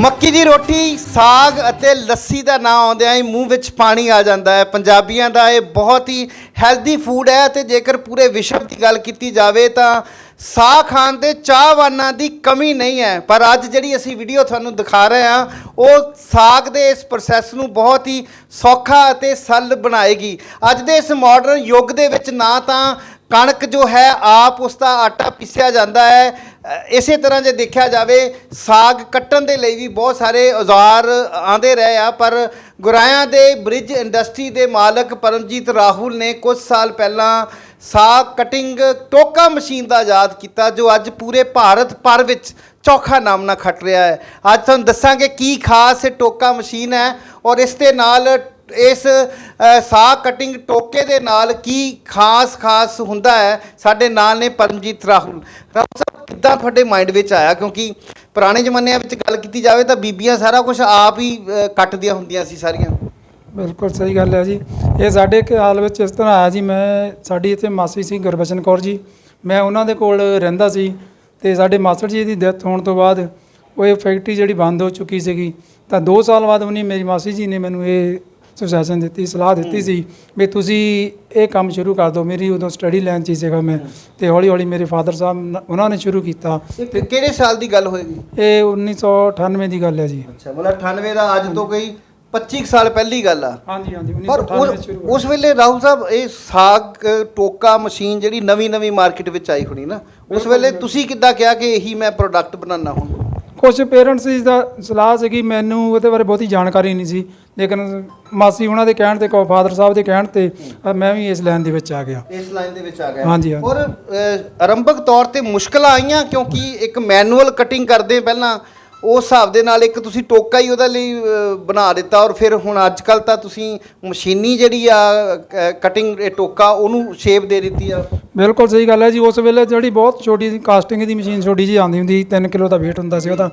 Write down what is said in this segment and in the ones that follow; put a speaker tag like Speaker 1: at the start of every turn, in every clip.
Speaker 1: ਮੱਕੀ ਦੀ ਰੋਟੀ, ਸਾਗ ਅਤੇ ਲੱਸੀ ਦਾ ਨਾਂ ਆਉਂਦਿਆਂ ਹੀ ਮੂੰਹ ਵਿੱਚ ਪਾਣੀ ਆ ਜਾਂਦਾ ਹੈ। ਪੰਜਾਬੀਆਂ ਦਾ ਇਹ ਬਹੁਤ ਹੀ ਹੈਲਦੀ ਫੂਡ ਹੈ ਤੇ ਜੇਕਰ ਪੂਰੇ ਵਿਸ਼ਵ ਦੀ ਗੱਲ ਕੀਤੀ ਜਾਵੇ ਤਾਂ ਸਾਗ ਖਾਣ ਦੇ ਚਾਹਵਾਨਾਂ ਦੀ ਕਮੀ ਨਹੀਂ ਹੈ। ਪਰ ਅੱਜ ਜਿਹੜੀ ਅਸੀਂ ਵੀਡੀਓ ਤੁਹਾਨੂੰ ਦਿਖਾ ਰਹੇ ਹਾਂ, ਉਹ ਸਾਗ ਦੇ ਇਸ ਪ੍ਰੋਸੈਸ ਨੂੰ ਬਹੁਤ ਹੀ ਸੌਖਾ ਅਤੇ ਸਰਲ ਬਣਾਏਗੀ। ਅੱਜ ਦੇ ਇਸ ਮਾਡਰਨ ਯੁੱਗ ਦੇ ਵਿੱਚ ਨਾ ਤਾਂ ਕਣਕ ਜੋ ਹੈ, ਆਪ ਉਸ ਦਾ ਆਟਾ ਪੀਸਿਆ ਜਾਂਦਾ ਹੈ ਇਸੇ ਤਰ੍ਹਾਂ ਜੇ ਦੇਖਿਆ ਜਾਵੇ ਸਾਗ ਕੱਟਣ ਦੇ ਲਈ ਵੀ ਬਹੁਤ ਸਾਰੇ ਔਜ਼ਾਰ ਆਂਦੇ ਰਹੇ ਆ ਪਰ ਗੁਰਾਇਆਂ ਦੇ ਬ੍ਰਿਜ ਇੰਡਸਟਰੀ ਦੇ ਮਾਲਕ ਪਰਮਜੀਤ ਰਾਹੁਲ ਨੇ ਕੁਝ ਸਾਲ ਪਹਿਲਾਂ ਸਾਗ ਕਟਿੰਗ ਟੋਕਾ ਮਸ਼ੀਨ ਦਾ ਆਜ਼ਾਦ ਕੀਤਾ ਜੋ ਅੱਜ ਪੂਰੇ ਭਾਰਤ ਭਰ ਵਿੱਚ ਚੌਖਾ ਨਾਮ ਨਾਲ ਖੱਟ ਰਿਹਾ ਹੈ। ਅੱਜ ਤੁਹਾਨੂੰ ਦੱਸਾਂਗੇ ਕੀ ਖਾਸ ਟੋਕਾ ਮਸ਼ੀਨ ਹੈ ਔਰ ਇਸ ਦੇ ਨਾਲ ਇਸ ਅ, ਕਟਿੰਗ ਟੋਕੇ ਦੇ ਨਾਲ ਕੀ ਖਾਸ ਖਾਸ ਹੁੰਦਾ ਹੈ ਸਾਡੇ ਨਾਲ ਨੇ ਪਰਮਜੀਤ ਰਾਹੁਲ। ਰਾਹੁਲ ਕਿੱਦਾਂ ਤੁਹਾਡੇ ਮਾਈਂਡ ਵਿੱਚ ਆਇਆ ਕਿਉਂਕਿ ਪੁਰਾਣੇ ਜ਼ਮਾਨਿਆਂ ਵਿੱਚ ਗੱਲ ਕੀਤੀ ਜਾਵੇ ਤਾਂ ਬੀਬੀਆਂ ਸਾਰਾ ਕੁਝ ਆਪ ਹੀ ਅ, ਕੱਟਦੀਆਂ ਹੁੰਦੀਆਂ ਸੀ ਸਾਰੀਆਂ।
Speaker 2: ਬਿਲਕੁਲ ਸਹੀ ਗੱਲ ਹੈ ਜੀ। ਇਹ ਸਾਡੇ ਖਿਆਲ ਵਿੱਚ ਇਸ ਤਰ੍ਹਾਂ ਆਇਆ ਜੀ ਮੈਂ ਸਾਡੀ ਇੱਥੇ ਮਾਸੀ ਸੀ ਗੁਰਬਚਨ ਕੌਰ ਜੀ। ਮੈਂ ਉਹਨਾਂ ਦੇ ਕੋਲ ਰਹਿੰਦਾ ਸੀ ਤੇ ਸਾਡੇ ਮਾਸਟਰ ਜੀ ਦੀ ਡੈਥ ਹੋਣ ਤੋਂ ਬਾਅਦ ਉਹ ਇਹ ਫੈਕਟਰੀ ਜਿਹੜੀ ਬੰਦ ਹੋ ਚੁੱਕੀ ਸੀਗੀ। ਤਾਂ 2 ਸਾਲ ਬਾਅਦ ਉਹਨੇ ਮੇਰੀ ਮਾਸੀ ਜੀ ਨੇ ਮੈਨੂੰ ਇਹ ਸੁਜੈਸ਼ਨ ਦਿੱਤੀ ਸਲਾਹ ਦਿੱਤੀ ਸੀ ਵੀ ਤੁਸੀਂ ਇਹ ਕੰਮ ਸ਼ੁਰੂ ਕਰ ਦਿਓ ਮੇਰੀ ਉਦੋਂ ਸਟੱਡੀ ਲਾਈਨ 'ਚ ਹੀ ਸੀਗਾ ਮੈਂ ਤੇ ਹੌਲੀ ਹੌਲੀ ਮੇਰੇ ਫਾਦਰ ਸਾਹਿਬ ਨ- ਉਹਨਾਂ ਨੇ ਸ਼ੁਰੂ ਕੀਤਾ।
Speaker 1: ਤੇ ਕਿਹੜੇ ਸਾਲ ਦੀ ਗੱਲ ਹੋਏਗੀ?
Speaker 2: ਇਹ 1998 ਦੀ ਗੱਲ ਹੈ ਜੀ।
Speaker 1: ਅੱਛਾ ਮਤਲਬ 98 ਦਾ ਅੱਜ ਤੋਂ ਕੋਈ 25 ਕੁ ਸਾਲ ਪਹਿਲੀ ਗੱਲ ਆ।
Speaker 2: ਹਾਂਜੀ ਹਾਂਜੀ
Speaker 1: ਪਰ
Speaker 2: 1998 ਵਿੱਚ ਸ਼ੁਰੂ
Speaker 1: ਉਸ- ਉਸ ਵੇਲੇ ਰਾਹੁਲ ਸਾਹਿਬ ਇਹ ਸਾਗ ਅ, ਟੋਕਾ ਮਸ਼ੀਨ ਜਿਹੜੀ ਨਵੀਂ ਨਵੀਂ ਮਾਰਕੀਟ ਵਿੱਚ ਆਈ ਹੋਣੀ ਨਾ ਉਸ ਵੇਲੇ ਤੁਸੀਂ ਕਿੱਦਾਂ ਕਿਹਾ ਕਿ ਇਹੀ ਮੈਂ ਪ੍ਰੋਡਕਟ ਬਣਾਉਣਾ ਹੁਣ?
Speaker 2: ਕੁਝ ਪੇਰੈਂਟਸ ਦੀ ਦਾ ਸਲਾਹ ਸੀਗੀ ਮੈਨੂੰ ਉਹਦੇ ਬਾਰੇ ਬਹੁਤੀ ਜਾਣਕਾਰੀ ਨਹੀਂ ਸੀ ਲੇਕਿਨ ਮਾਸੀ ਉਹਨਾਂ ਦੇ ਕਹਿਣ ਤੇ ਕੋ ਫਾਦਰ ਸਾਹਿਬ ਦੇ ਕਹਿਣ ਤੇ ਅ, ਮੈਂ ਵੀ ਇਸ ਲਾਈਨ ਦੇ ਵਿੱਚ ਆ ਗਿਆ
Speaker 1: ਇਸ ਲਾਈਨ ਦੇ ਵਿੱਚ ਆ ਗਿਆ
Speaker 2: ਹਾਂਜੀ, ਹਾਂਜੀ।
Speaker 1: ਔਰ ਅ, ਆਰੰਭਕ ਤੌਰ ਤੇ ਮੁਸ਼ਕਲਾਂ ਆਈਆਂ ਕਿਉਂਕਿ ਇੱਕ ਮੈਨੂਅਲ ਕਟਿੰਗ ਕਰਦੇ ਪਹਿਲਾਂ ਉਸ ਹਿਸਾਬ ਦੇ ਨਾਲ ਇੱਕ ਤੁਸੀਂ ਟੋਕਾ ਹੀ ਉਹਦੇ ਲਈ ਅ, ਬਣਾ ਦਿੱਤਾ ਔਰ ਫਿਰ ਹੁਣ ਅੱਜ ਕੱਲ ਤਾਂ ਤੁਸੀਂ ਮਸ਼ੀਨੀ ਜਿਹੜੀ ਆ ਕਟਿੰਗ ਟੋਕਾ ਉਹਨੂੰ ਸ਼ੇਪ ਦੇ ਦਿੱਤੀ ਆ।
Speaker 2: ਬਿਲਕੁਲ ਸਹੀ ਗੱਲ ਹੈ ਜੀ। ਉਸ ਵੇਲੇ ਜਿਹੜੀ ਬਹੁਤ ਛੋਟੀ ਕਾਸਟਿੰਗ ਦੀ ਮਸ਼ੀਨ ਛੋਟੀ ਜੀ ਆਉਂਦੀ ਹੁੰਦੀ 3 ਕਿਲੋ ਦਾ weight ਹੁੰਦਾ ਸੀ ਉਹਦਾ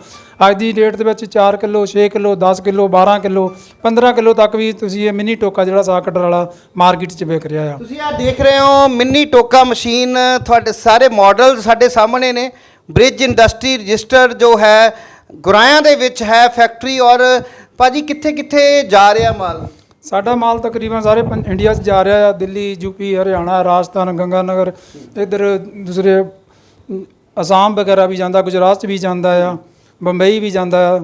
Speaker 2: ਅੱਜ ਦੀ ਡੇਟ ਦੇ ਵਿੱਚ 4 kilo 6 kilo 10 kilo 12 kilo 15 kilo ਤੱਕ ਵੀ ਤੁਸੀਂ ਇਹ ਮਿੰਨੀ ਟੋਕਾ ਜਿਹੜਾ ਸਾਗ ਕੱਟਣ ਵਾਲਾ ਮਾਰਕੀਟ 'ਚ ਵਿਕ ਰਿਹਾ ਆ।
Speaker 1: ਤੁਸੀਂ ਆ ਦੇਖ ਰਹੇ ਹੋ ਮਿੰਨੀ ਟੋਕਾ ਮਸ਼ੀਨ ਤੁਹਾਡੇ ਸਾਰੇ ਮਾਡਲ ਸਾਡੇ ਸਾਹਮਣੇ ਨੇ। ਬ੍ਰਿਜ ਇੰਡਸਟਰੀ ਰਜਿਸਟਰ ਜੋ ਹੈ ਗੁਰਾਇਆਂ ਦੇ ਵਿੱਚ ਹੈ ਫੈਕਟਰੀ ਔਰ ਭਾਜੀ ਕਿੱਥੇ ਕਿੱਥੇ ਜਾ ਰਿਹਾ ਮਾਲ?
Speaker 2: ਸਾਡਾ ਮਾਲ ਤਕਰੀਬਨ ਸਾਰੇ ਪੰ- ਇੰਡੀਆ 'ਚ ਜਾ ਰਿਹਾ ਆ ਦਿੱਲੀ ਯੂਪੀ ਹਰਿਆਣਾ ਰਾਜਸਥਾਨ ਗੰਗਾਨਗਰ ਇੱਧਰ ਦੂਸਰੇ ਅਮ, ਅਸਾਮ ਵਗੈਰਾ ਵੀ ਜਾਂਦਾ ਗੁਜਰਾਤ 'ਚ ਵੀ ਜਾਂਦਾ ਆ ਬੰਬਈ ਵੀ ਜਾਂਦਾ ਆ।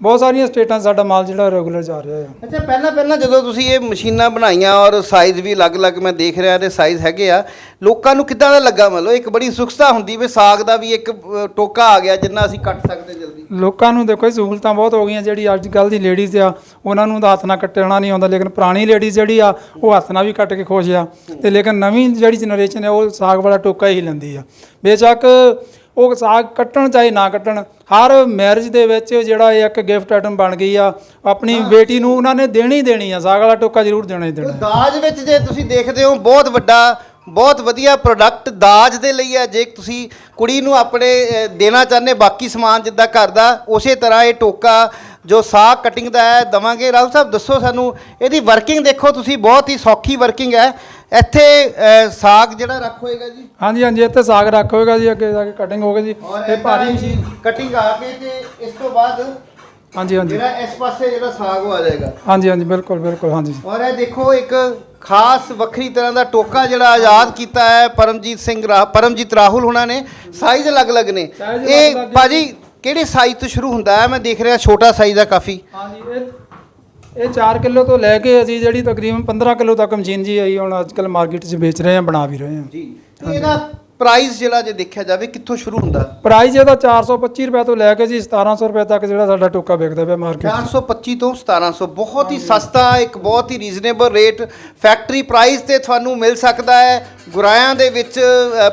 Speaker 2: ਬਹੁਤ ਸਾਰੀਆਂ ਸਟੇਟਾਂ 'ਚ ਸਾਡਾ ਮਾਲ ਜਿਹੜਾ ਰੈਗੂਲਰ ਜਾ ਰਿਹਾ ਆ।
Speaker 1: ਅੱਛਾ ਪਹਿਲਾਂ ਪਹਿਲਾਂ ਜਦੋਂ ਤੁਸੀਂ ਇਹ ਮਸ਼ੀਨਾਂ ਬਣਾਈਆਂ ਔਰ ਸਾਈਜ਼ ਵੀ ਅਲੱਗ-ਅਲੱਗ ਮੈਂ ਦੇਖ ਰਿਹਾ ਤੇ ਸਾਈਜ਼ ਹੈਗੇ ਆ ਲੋਕਾਂ ਨੂੰ ਕਿੱਦਾਂ ਦਾ ਲੱਗਾ ਮਤਲਬ? ਇੱਕ ਬੜੀ ਸੁਖਤਾ ਹੁੰਦੀ ਵੀ ਸਾਗ ਦਾ ਵੀ ਇੱਕ ਅ, ਟੋਕਾ ਆ ਗਿਆ ਜਿੰਨਾ ਅਸੀਂ ਕੱਟ ਸਕਦੇ ਜਲਦੀ।
Speaker 2: ਲੋਕਾਂ ਨੂੰ ਦੇਖੋ ਇਹ ਸਹੂਲਤਾਂ ਬਹੁਤ ਹੋ ਗਈਆਂ ਜਿਹੜੀ ਅੱਜ ਕੱਲ ਦੀ ਲੇਡੀਜ਼ ਆ ਉਹਨਾਂ ਨੂੰ ਤਾਂ ਹੱਥ ਨਾਲ ਕੱਟਣਾ ਨਹੀਂ ਆਉਂਦਾ ਲੇਕਿਨ ਪੁਰਾਣੀ ਲੇਡੀਜ਼ ਜਿਹੜੀ ਆ ਉਹ ਹੱਥ ਨਾਲ ਵੀ ਕੱਟ ਕੇ ਖੁਸ਼ ਆ। ਤੇ ਲੇਕਿਨ ਨਵੀਂ ਜਿਹੜੀ ਜਨਰੇਸ਼ਨ ਹੈ ਉਹ ਸਾਗ ਵਾਲਾ ਟੋਕਾ ਹੀ ਲੈਂਦੀ ਆ। ਬੇਸ਼ੱਕ ਉਹ ਸਾਗ ਕੱਟਣ ਚਾਹੇ ਨਾ ਕੱਟਣ ਹਰ ਮੈਰਿਜ ਦੇ ਵਿੱਚ ਜਿਹੜਾ ਇਹ ਇੱਕ ਗਿਫਟ ਆਈਟਮ ਬਣ ਗਈ ਆ ਆਪਣੀ ਬੇਟੀ ਨੂੰ ਉਹਨਾਂ ਨੇ ਦੇਣੀ ਦੇਣੀ ਆ ਸਾਗ ਵਾਲਾ ਟੋਕਾ ਜ਼ਰੂਰ ਦੇਣਾ ਹੀ ਦੇਣਾ।
Speaker 1: ਦਾਜ ਵਿੱਚ ਜੇ ਤੁਸੀਂ ਦੇਖਦੇ ਹੋ ਬਹੁਤ ਵੱਡਾ ਬਹੁਤ ਵਧੀਆ ਪ੍ਰੋਡਕਟ ਦਾਜ ਦੇ ਲਈ ਹੈ ਜੇ ਤੁਸੀਂ ਕੁੜੀ ਨੂੰ ਆਪਣੇ ਦੇਣਾ ਚਾਹੁੰਦੇ ਬਾਕੀ ਸਮਾਨ ਜਿੱਦਾਂ ਘਰ ਦਾ ਉਸੇ ਤਰ੍ਹਾਂ ਇਹ ਟੋਕਾ ਜੋ ਸਾਗ ਕਟਿੰਗ ਦਾ ਹੈ ਦਵਾਂਗੇ। ਰਾਹੁਲ ਸਾਹਿਬ ਦੱਸੋ ਸਾਨੂੰ ਇਹਦੀ ਵਰਕਿੰਗ ਦੇਖੋ ਤੁਸੀਂ ਬਹੁਤ ਹੀ ਸੌਖੀ ਵਰਕਿੰਗ ਹੈ। ਇੱਥੇ ਸਾਗ ਜਿਹੜਾ ਰੱਖ ਹੋਏਗਾ ਜੀ?
Speaker 2: ਹਾਂਜੀ ਹਾਂਜੀ ਇੱਥੇ ਸਾਗ ਰੱਖ ਹੋਏਗਾ ਜੀ ਅੱਗੇ ਜਾ ਕੇ ਕਟਿੰਗ ਹੋਗੇ ਜੀ। ਇਹ ਭਾਰੀ ਮਸ਼ੀਨ
Speaker 1: ਕਟਿੰਗ ਆ ਕੇ ਤੇ ਇਸ ਤੋਂ ਬਾਅਦ
Speaker 2: ਹਾਂਜੀ ਹਾਂਜੀ।
Speaker 1: ਜਿਹੜਾ ਇਸ ਪਾਸੇ ਜਿਹੜਾ ਸਾਗ ਉਹ ਆ ਜਾਏਗਾ।
Speaker 2: ਹਾਂਜੀ ਹਾਂਜੀ ਬਿਲਕੁਲ ਬਿਲਕੁਲ ਹਾਂਜੀ।
Speaker 1: ਔਰ ਇਹ ਦੇਖੋ ਇੱਕ ਖਾਸ ਵੱਖਰੀ ਤਰ੍ਹਾਂ ਦਾ ਟੋਕਾ ਜਿਹੜਾ ਆਜ਼ਾਦ ਕੀਤਾ ਹੈ ਪਰਮਜੀਤ ਸਿੰਘ ਰਾ ਪਰਮਜੀਤ ਰਾਹੁਲ ਹੁਣਾਂ ਨੇ। ਸਾਈਜ਼ ਅਲੱਗ-ਅਲੱਗ ਨੇ।
Speaker 2: ਸਾਈਜ਼
Speaker 1: ਇਹ
Speaker 2: ਅਲੱਗ-ਅਲੱਗ
Speaker 1: ਭਾਜੀ ਕਿਹੜੇ ਸਾਈਜ਼ ਤੋਂ ਸ਼ੁਰੂ ਹੁੰਦਾ ਹੈ? ਮੈਂ ਦੇਖ ਰਿਹਾ ਛੋਟਾ ਸਾਈਜ਼ ਆ ਕਾਫੀ।
Speaker 2: ਹਾਂਜੀ ਇਹ ਇਹ 4 ਕਿਲੋ ਤੋਂ ਲੈ ਕੇ ਅਸੀਂ ਜਿਹੜੀ ਤਕਰੀਬਨ 15 ਕਿਲੋ ਤੱਕ ਮਸ਼ੀਨ ਜੀ ਆਈ ਹੁਣ ਅੱਜ ਕੱਲ ਮਾਰਕੀਟ 'ਚ ਵੇਚ ਰਹੇ ਹਾਂ ਬਣਾ ਵੀ ਰਹੇ ਹਾਂ।
Speaker 1: ਜੀ ਤੇ ਇਹਦਾ ਪ੍ਰਾਈਸ ਜਿਹੜਾ ਜੇ ਦੇਖਿਆ ਜਾਵੇ ਕਿੱਥੋਂ ਸ਼ੁਰੂ ਹੁੰਦਾ?
Speaker 2: ਪ੍ਰਾਈਸ ਇਹਦਾ 425 ਰੁਪਏ ਤੋਂ ਲੈ ਕੇ ਜੀ 1700 ਰੁਪਏ ਤੱਕ ਜਿਹੜਾ ਸਾਡਾ ਟੋਕਾ ਵਿਕਦਾ ਪਿਆ ਮਾਰਕੀਟ
Speaker 1: 425 ਤੋਂ 1700 ਬਹੁਤ ਹੀ ਸਸਤਾ ਇੱਕ ਬਹੁਤ ਹੀ ਰੀਜ਼ਨੇਬਲ ਰੇਟ ਫੈਕਟਰੀ ਪ੍ਰਾਈਸ ਤੇ ਤੁਹਾਨੂੰ ਮਿਲ ਸਕਦਾ ਹੈ। ਗੁਰਾਇਆਂ ਦੇ ਵਿੱਚ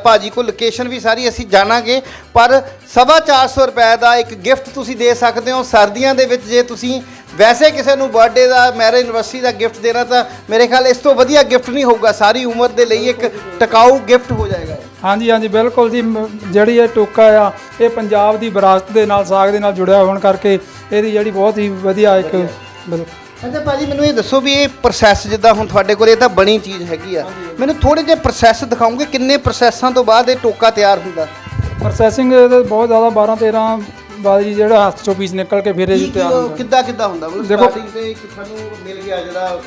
Speaker 1: ਭਾਜੀ ਕੋ ਲੋਕੇਸ਼ਨ ਵੀ ਸਾਰੀ ਅਸੀਂ ਜਾਣਾਂਗੇ ਪਰ ਸਵਾ 400 ਰੁਪਏ ਦਾ ਇੱਕ ਗਿਫਟ ਤੁਸੀਂ ਦੇ ਸਕਦੇ ਹੋ ਸਰਦੀਆਂ ਦੇ ਵਿੱਚ ਜੇ ਤੁਸੀਂ ਵੈਸੇ ਕਿਸੇ ਨੂੰ ਬਰਥਡੇ ਦਾ ਮੈਰਿਜ ਐਨਵਰਸਰੀ ਦਾ ਗਿਫਟ ਦੇਣਾ ਤਾਂ ਮੇਰੇ ਖਿਆਲ ਇਸ ਤੋਂ ਵਧੀਆ ਗਿਫਟ ਨਹੀਂ ਹੋਊਗਾ। ਸਾਰੀ ਉਮਰ ਦੇ ਲਈ ਇੱਕ ਟਿਕਾਊ ਗਿਫਟ ਹੋ ਜਾਏਗਾ।
Speaker 2: ਹਾਂਜੀ ਹਾਂਜੀ ਬਿਲਕੁਲ ਜੀ। ਮ- ਜਿਹੜੀ ਇਹ ਟੋਕਾ ਆ ਇਹ ਪੰਜਾਬ ਦੀ ਵਿਰਾਸਤ ਦੇ ਨਾਲ ਸਾਗ ਦੇ ਨਾਲ ਜੁੜਿਆ ਹੋਣ ਕਰਕੇ ਇਹਦੀ ਜਿਹੜੀ ਬਹੁਤ ਹੀ ਵਧੀਆ ਇੱਕ ਬਿਲਕੁਲ।
Speaker 1: ਅੱਛਾ ਭਾਜੀ ਮੈਨੂੰ ਇਹ ਦੱਸੋ ਵੀ ਇਹ ਪ੍ਰੋਸੈਸ ਜਿੱਦਾਂ ਹੁਣ ਤੁਹਾਡੇ ਕੋਲ ਇਹ ਤਾਂ ਬਣੀ ਚੀਜ਼ ਹੈਗੀ ਆ। ਮੈਨੂੰ ਥੋੜੇ ਜਿਹੇ ਪ੍ਰੋਸੈਸ ਦਿਖਾਓਗੇ ਕਿੰਨੇ ਪ੍ਰੋਸੈਸਾਂ ਤੋਂ ਬਾਅਦ ਇਹ ਟੋਕਾ ਤਿਆਰ ਹੁੰਦਾ?
Speaker 2: ਪ੍ਰੋਸੈਸਿੰਗ ਇਹਦੇ ਬਹੁਤ ਜ਼ਿਆਦਾ 12 13 ਬਾਅਦ ਜੀ ਜਿਹੜਾ ਹੱਥ ਚੋਂ ਪੀਸ ਨਿਕਲ ਕੇ ਫਿਰ ਇਹ ਤਿਆਰ ਹੁੰਦਾ
Speaker 1: ਕਿੱਦਾਂ ਕਿੱਦਾਂ ਹੁੰਦਾ? ਮਤਲਬ
Speaker 2: ਦੇਖੋ-
Speaker 1: ਸਟਾਰਟਿੰਗ ਤੇ ਇੱਕ ਤੁਹਾਨੂੰ ਮਿਲ ਗਿਆ ਜਿਹੜਾ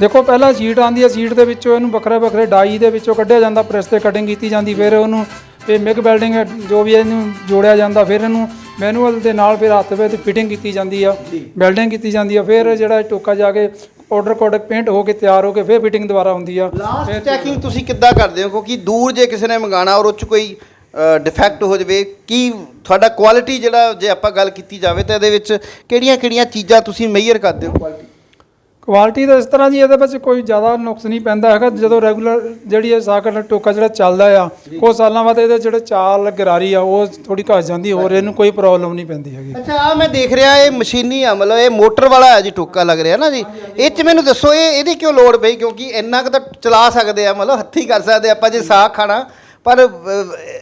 Speaker 2: ਦੇਖੋ ਪਹਿਲਾਂ ਸ਼ੀਟ ਆਂਦੀ ਹੈ ਸ਼ੀਟ ਦੇ ਵਿੱਚੋਂ ਇਹਨੂੰ ਵੱਖਰੇ ਵੱਖਰੇ ਡਾਈ ਦੇ ਵਿੱਚੋਂ ਕੱਢਿਆ ਜਾਂਦਾ ਪ੍ਰੈਸ ਤੇ ਕਟਿੰਗ ਕੀਤੀ ਜਾਂਦੀ ਫਿਰ ਉਹਨੂੰ ਇਹ ਮਿਗ ਵੈਲਡਿੰਗ ਜੋ ਵੀ ਹੈ ਇਹਨੂੰ ਜੋੜਿਆ ਜਾਂਦਾ ਫਿਰ ਇਹਨੂੰ ਮੈਨੂਅਲ ਦੇ ਨਾਲ ਫਿਰ ਹੱਥ ਵਿੱਚ ਫਿਟਿੰਗ ਕੀਤੀ ਜਾਂਦੀ ਆ ਵੈਲਡਿੰਗ ਕੀਤੀ ਜਾਂਦੀ ਆ ਫਿਰ ਜਿਹੜਾ ਇਹ ਟੋਕਾ ਜਾ ਕੇ ਆਰਡਰ ਕੋਡਕ ਪੇਂਟ ਹੋ ਕੇ ਤਿਆਰ ਹੋ ਕੇ ਫਿਰ ਫਿਟਿੰਗ ਦੁਬਾਰਾ ਹੁੰਦੀ ਆ।
Speaker 1: ਲਾਸਟ ਚੈਕਿੰਗ ਤੁਸੀਂ ਕਿੱਦਾਂ ਕਰਦੇ ਹੋ? ਕਿਉਂਕਿ ਦੂਰ ਜੇ ਕਿਸੇ ਨੇ ਮੰਗਾਣਾ ਔਰ ਉਹ ਚ ਕੋਈ ਡਿਫੈਕਟ ਹੋ ਜਾਵੇ ਕੀ ਤੁਹਾਡਾ ਕੁਆਲਿਟੀ ਜਿਹੜਾ ਜੇ ਆਪਾਂ ਗੱਲ ਕੀਤੀ ਜਾਵੇ ਤਾਂ ਇਹਦੇ ਵਿੱਚ ਕਿਹੜੀਆਂ ਕਿਹੜੀਆਂ ਚੀਜ਼ਾਂ ਤੁਸੀਂ ਮੇਜਰ ਕਰਦੇ ਹੋ ਕੁਆਲਿਟੀ
Speaker 2: ਕੁਆਲਿਟੀ ਦਾ ਇਸ ਤਰ੍ਹਾਂ ਜੀ ਇਹਦੇ ਵਿੱਚ ਕੋਈ ਜ਼ਿਆਦਾ ਨੁਕਸ ਨਹੀਂ ਪੈਂਦਾ ਹੈਗਾ। ਜਦੋਂ ਰੈਗੂਲਰ ਜਿਹੜੀ ਇਹ ਸਾਕਟ ਟੋਕਾ ਜਿਹੜਾ ਚੱਲਦਾ ਆ ਕੁਝ ਸਾਲਾਂ ਬਾਅਦ ਇਹਦੇ ਜਿਹੜੇ ਚਾਲ ਗਰਾਰੀ ਆ ਉਹ ਥੋੜੀ ਘਟ ਜਾਂਦੀ ਹੋਰ ਇਹਨੂੰ ਕੋਈ ਪ੍ਰੋਬਲਮ ਨਹੀਂ ਪੈਂਦੀ ਹੈਗੀ।
Speaker 1: ਅੱਛਾ ਆ ਮੈਂ ਦੇਖ ਰਿਹਾ ਇਹ ਮਸ਼ੀਨੀ ਆ ਮਤਲਬ ਇਹ ਮੋਟਰ ਵਾਲਾ ਹੈ ਜੀ ਟੋਕਾ ਲੱਗ ਰਿਹਾ ਨਾ ਜੀ। ਇਹ ਚ ਮੈਨੂੰ ਦੱਸੋ ਇਹ ਇਹਦੀ ਕਿਉਂ ਲੋੜ ਪਈ? ਕਿਉਂਕਿ ਇੰਨਾ ਕੁ ਤਾਂ ਚਲਾ ਸਕਦੇ ਆ ਮਤਲਬ ਹੱਥੀ ਕਰ ਸਕਦੇ ਆਪਾਂ ਜੇ ਸਾਗ ਖਾਣਾ। ਪਰ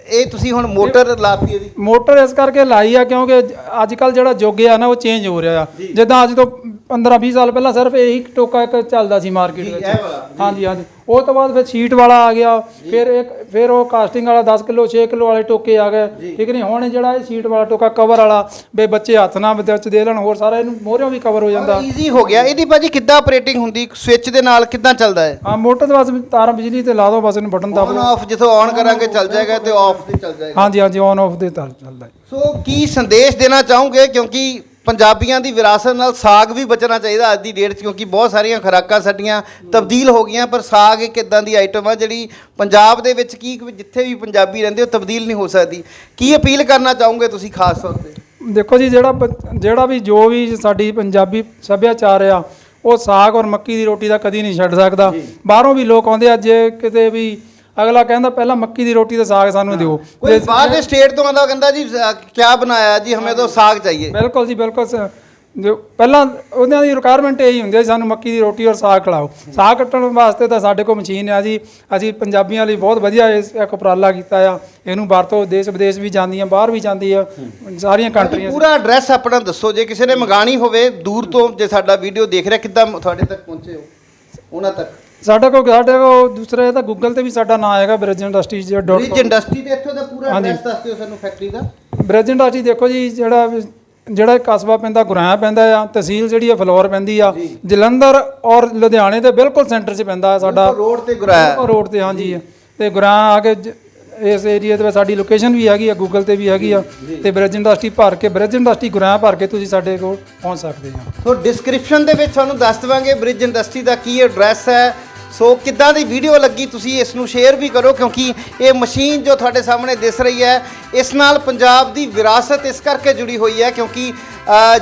Speaker 1: ਇਹ ਤੁਸੀਂ ਹੁਣ ਮੋਟਰ ਲਾਤੀ ਇਹਦੀ।
Speaker 2: ਮੋਟਰ ਇਸ ਕਰਕੇ ਲਾਈ ਆ ਕਿਉਂਕਿ ਅੱਜ ਕੱਲ ਜਿਹੜਾ ਯੁੱਗ ਆ ਨਾ ਉਹ ਚੇਂਜ ਹੋ ਰਿਹਾ ਆ। ਜਿੱਦਾਂ ਅੱਜ ਤੋਂ 15 20 ਸਾਲ ਪਹਿਲਾਂ ਸਿਰਫ ਇਹੀ ਟੋਕਾ ਇੱਕ ਚੱਲਦਾ ਸੀ ਮਾਰਕੀਟ ਵਿੱਚ।
Speaker 1: ਇਹ ਵਾਲਾ,
Speaker 2: ਹਾਂਜੀ ਹਾਂਜੀ। ਉਹ ਤੋਂ ਬਾਅਦ ਫਿਰ ਸ਼ੀਟ ਵਾਲਾ ਆ ਗਿਆ। ਫਿਰ ਇੱਕ ਫਿਰ ਉਹ ਕਾਸਟਿੰਗ ਵਾਲਾ 10 ਕਿਲੋ 6 ਕਿਲੋ ਵਾਲੇ ਟੋਕੇ ਆ ਗਏ। ਠੀਕ ਨਹੀਂ ਹੁਣ ਜਿਹੜਾ ਇਹ ਸ਼ੀਟ ਵਾਲਾ ਟੋਕਾ ਕਵਰ ਵਾਲਾ ਬੇ ਬੱਚੇ ਹੱਥ ਨਾਲ ਵਿੱਚ ਦੇ ਲੈਣ ਹੋਰ ਸਾਰਾ ਇਹਨੂੰ ਮੋਹਰਿਓਂ ਵੀ ਕਵਰ ਹੋ ਜਾਂਦਾ।
Speaker 1: ਈਜ਼ੀ ਹੋ ਗਿਆ। ਇਹਦੀ ਭਾਜੀ ਕਿੱਦਾਂ ਆਪਰੇਟਿੰਗ ਹੁੰਦੀ? ਸਵਿਚ ਦੇ ਨਾਲ ਕਿੱਦਾਂ ਚੱਲਦਾ ਹੈ
Speaker 2: ਹਾਂ ਮੋਟਰ ਦੇ ਬਸ ਤਾਰਾਂ ਬਿਜਲੀ ਤੇ ਲਾ ਦੋ ਬਸ ਇਹਨੂੰ ਬਟਨ ਦਬ।
Speaker 1: ਆਨ ਆਫ ਜਿੱਥੋਂ ਆਨ ਕਰਾਂਗੇ ਚੱਲ ਜਾਏਗਾ ਤੇ ਆਫ ਤੇ ਚੱਲ ਜਾਏਗਾ।
Speaker 2: ਹਾਂਜੀ ਹਾਂਜੀ ਔਨ ਆਫ ਦੇ ਤਾਰ ਚੱਲਦਾ।
Speaker 1: ਸੋ ਕੀ ਸੰਦੇਸ਼ ਦੇਣਾ ਚਾਹੋਗੇ? ਕਿਉਂਕਿ ਪੰਜਾਬੀਆਂ ਦੀ ਵਿਰਾਸਤ ਨਾਲ ਸਾਗ ਵੀ ਬਚਣਾ ਚਾਹੀਦਾ ਅੱਜ ਦੀ ਡੇਟ 'ਚ ਕਿਉਂਕਿ ਬਹੁਤ ਸਾਰੀਆਂ ਖੁਰਾਕਾਂ ਸਾਡੀਆਂ ਤਬਦੀਲ ਹੋ ਗਈਆਂ ਪਰ ਸਾਗ ਇੱਕ ਇਦਾਂ ਦੀ ਆਈਟਮ ਆ ਜਿਹੜੀ ਪੰਜਾਬ ਦੇ ਵਿੱਚ ਕੀ ਜਿੱਥੇ ਵੀ ਪੰਜਾਬੀ ਰਹਿੰਦੇ ਉਹ ਤਬਦੀਲ ਨਹੀਂ ਹੋ ਸਕਦੀ। ਕੀ ਅਪੀਲ ਕਰਨਾ ਚਾਹੋਗੇ ਤੁਸੀਂ ਖਾਸ ਤੌਰ ਤੇ?
Speaker 2: ਦੇਖੋ ਜੀ ਜਿਹੜਾ ਜਿਹੜਾ ਵੀ ਜੋ ਵੀ ਸਾਡੀ ਪੰਜਾਬੀ ਸੱਭਿਆਚਾਰ ਆ ਉਹ ਸਾਗ ਔਰ ਮੱਕੀ ਦੀ ਰੋਟੀ ਦਾ ਕਦੀ ਨਹੀਂ ਛੱਡ ਸਕਦਾ। ਬਾਹਰੋਂ ਵੀ ਲੋਕ ਆਉਂਦੇ ਆ ਜੇ ਕਿਤੇ ਵੀ ਅਗਲਾ ਕਹਿੰਦਾ ਪਹਿਲਾਂ ਮੱਕੀ ਦੀ ਰੋਟੀ ਤੇ ਸਾਗ ਸਾਨੂੰ ਦਿਓ।
Speaker 1: ਕੋਈ ਬਾਹਰ ਦੇ ਸਟੇਟ ਤੋਂ ਆਉਂਦਾ ਕਹਿੰਦਾ ਜੀ ਕੀ ਬਣਾਇਆ ਜੀ ਹਮੇ ਤਾਂ ਸਾਗ ਚਾਹੀਏ।
Speaker 2: ਬਿਲਕੁਲ ਜੀ ਬਿਲਕੁਲ ਜੋ ਪਹਿਲਾਂ ਉਹਨਾਂ ਦੀ ਰਿਕੁਆਇਰਮੈਂਟ ਇਹੀ ਹੁੰਦੀ ਹੈ ਸਾਨੂੰ ਮੱਕੀ ਦੀ ਰੋਟੀ ਔਰ ਸਾਗ ਖਿਲਾਓ। ਸਾਗ ਕੱਟਣ ਵਾਸਤੇ ਤਾਂ ਸਾਡੇ ਕੋਲ ਮਸ਼ੀਨ ਆ ਜੀ। ਅਸੀਂ ਪੰਜਾਬੀਆਂ ਲਈ ਬਹੁਤ ਵਧੀਆ ਇਸ ਇੱਕ ਉਪਰਾਲਾ ਕੀਤਾ ਆ। ਇਹਨੂੰ ਵਰਤੋਂ ਦੇਸ਼ ਵਿਦੇਸ਼ ਵੀ ਜਾਂਦੀਆਂ ਬਾਹਰ ਵੀ ਜਾਂਦੀ ਆ ਸਾਰੀਆਂ ਕੰਟਰੀਆਂ।
Speaker 1: ਪੂਰਾ ਐਡਰੈਸ ਆਪਣਾ ਦੱਸੋ ਜੇ ਕਿਸੇ ਨੇ ਮੰਗਾਣੀ ਹੋਵੇ ਦੂਰ ਤੋਂ ਜੇ ਸਾਡਾ ਵੀਡੀਓ ਦੇਖ ਰਿਹਾ ਕਿੱਦਾਂ ਤੁਹਾਡੇ ਤੱਕ ਪਹੁੰਚੇ ਹੋ? ਉਹਨਾਂ ਤੱਕ।
Speaker 2: ਸਾਡੇ ਕੋਲ ਸਾਡੇ ਕੋਲ ਦੂਸਰੇ ਤਾਂ ਗੂਗਲ ਤੇ ਵੀ ਸਾਡਾ ਨਾਮ ਹੈਗਾ ਬ੍ਰਿਜ ਇੰਡਸਟਰੀ ਜਿਹੜਾ ਡਾਟ
Speaker 1: ਬ੍ਰਿਜ ਇੰਡਸਟਰੀ ਦੇ ਇੱਥੋਂ ਦਾ ਪੂਰਾ
Speaker 2: ਹਾਂਜੀ।
Speaker 1: ਐਡਰੈਸ ਦੱਸ ਦਿਓ ਸਾਨੂੰ ਫੈਕਟਰੀ ਦਾ।
Speaker 2: ਬ੍ਰਿਜ ਇੰਡਸਟਰੀ ਦੇਖੋ ਜੀ ਜਿਹੜਾ ਵੀ- ਜਿਹੜਾ ਇਹ ਕਸਬਾ ਪੈਂਦਾ ਗੁਰਾਇਆ ਪੈਂਦਾ ਆ ਤਹਿਸੀਲ ਜਿਹੜੀ ਆ ਫਲੋਰ ਪੈਂਦੀ ਆ ਜਲੰਧਰ ਔਰ ਲੁਧਿਆਣੇ ਦੇ ਬਿਲਕੁਲ ਸੈਂਟਰ 'ਚ ਪੈਂਦਾ ਆ ਸਾਡਾ।
Speaker 1: ਰੋਡ ਤੇ ਗੁਰਾਇਆ
Speaker 2: ਬਿਲਕੁਲ ਰੋਡ ਤੇ ਹਾਂਜੀ। ਤੇ ਗੁਰਾਇਆ ਆ ਕੇ ਜ- ਇਸ ਏਰੀਆ ਦੇ ਵਿੱਚ ਸਾਡੀ ਲੋਕੇਸ਼ਨ ਵੀ ਹੈਗੀ ਆ ਗੂਗਲ ਤੇ ਵੀ ਹੈਗੀ ਆ। ਤੇ ਬ੍ਰਿਜ ਇੰਡਸਟਰੀ ਭਰ ਕੇ ਬ੍ਰਿਜ ਇੰਡਸਟਰੀ ਗੁਰਾਇਆ ਭਰ ਕੇ ਤੁਸੀਂ ਸਾਡੇ ਕੋਲ ਪਹੁੰਚ ਸਕਦੇ ਆ।
Speaker 1: ਸੋ ਡਿਸਕ੍ਰਿਪਸ਼ਨ ਦੇ ਵਿੱਚ ਤੁਹਾਨੂੰ ਦੱਸ ਦਵਾਂਗੇ ਬ੍ਰਿਜ ਇੰਡਸਟਰੀ ਦਾ ਕੀ ਐਡਰੈਸ ਹੈ ਸੋ ਕਿੱਦਾਂ ਦੀ ਵੀਡੀਓ ਲੱਗੀ ਤੁਸੀਂ ਇਸ ਨੂੰ ਸ਼ੇਅਰ ਵੀ ਕਰੋ, ਕਿਉਂਕਿ ਇਹ ਮਸ਼ੀਨ ਜੋ ਤੁਹਾਡੇ ਸਾਹਮਣੇ ਦਿਸ ਰਹੀ ਹੈ, ਇਸ ਨਾਲ ਪੰਜਾਬ ਦੀ ਵਿਰਾਸਤ ਇਸ ਕਰਕੇ ਜੁੜੀ ਹੋਈ ਹੈ, ਕਿਉਂਕਿ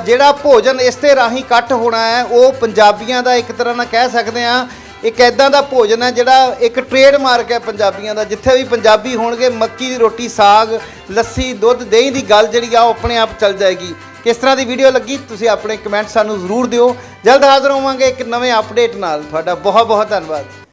Speaker 1: ਜਿਹੜਾ ਭੋਜਨ ਇਸ ਤੇ ਰਾਹੀਂ ਕੱਟ ਹੋਣਾ ਹੈ, ਉਹ ਪੰਜਾਬੀਆਂ ਦਾ ਇੱਕ ਤਰ੍ਹਾਂ ਨਾਲ ਕਹਿ ਸਕਦੇ ਆ ਇੱਕ ਐਦਾਂ ਦਾ ਭੋਜਨ ਹੈ ਜਿਹੜਾ ਇੱਕ ਟ੍ਰੇਡ ਮਾਰਕ ਹੈ ਪੰਜਾਬੀਆਂ ਦਾ, ਜਿੱਥੇ ਵੀ ਪੰਜਾਬੀ ਹੋਣਗੇ, ਮੱਕੀ ਦੀ ਰੋਟੀ, ਸਾਗ, ਲੱਸੀ, ਦੁੱਧ, ਦਹੀਂ ਦੀ ਗੱਲ ਜਿਹੜੀ ਆ, ਉਹ ਆਪਣੇ ਆਪ ਚੱਲ ਜਾਏਗੀ। ਕਿਸ ਤਰ੍ਹਾਂ ਦੀ ਵੀਡੀਓ ਲੱਗੀ, ਤੁਸੀਂ ਆਪਣੇ ਕਮੈਂਟ ਸਾਨੂੰ ਜ਼ਰੂਰ ਦਿਓ। ਜਲਦ ਹਾਜ਼ਰ ਹੋਵਾਂਗੇ ਇੱਕ ਨਵੇਂ ਅਪਡੇਟ ਨਾਲ। ਤੁਹਾਡਾ ਬਹੁਤ ਬਹੁਤ ਧੰਨਵਾਦ।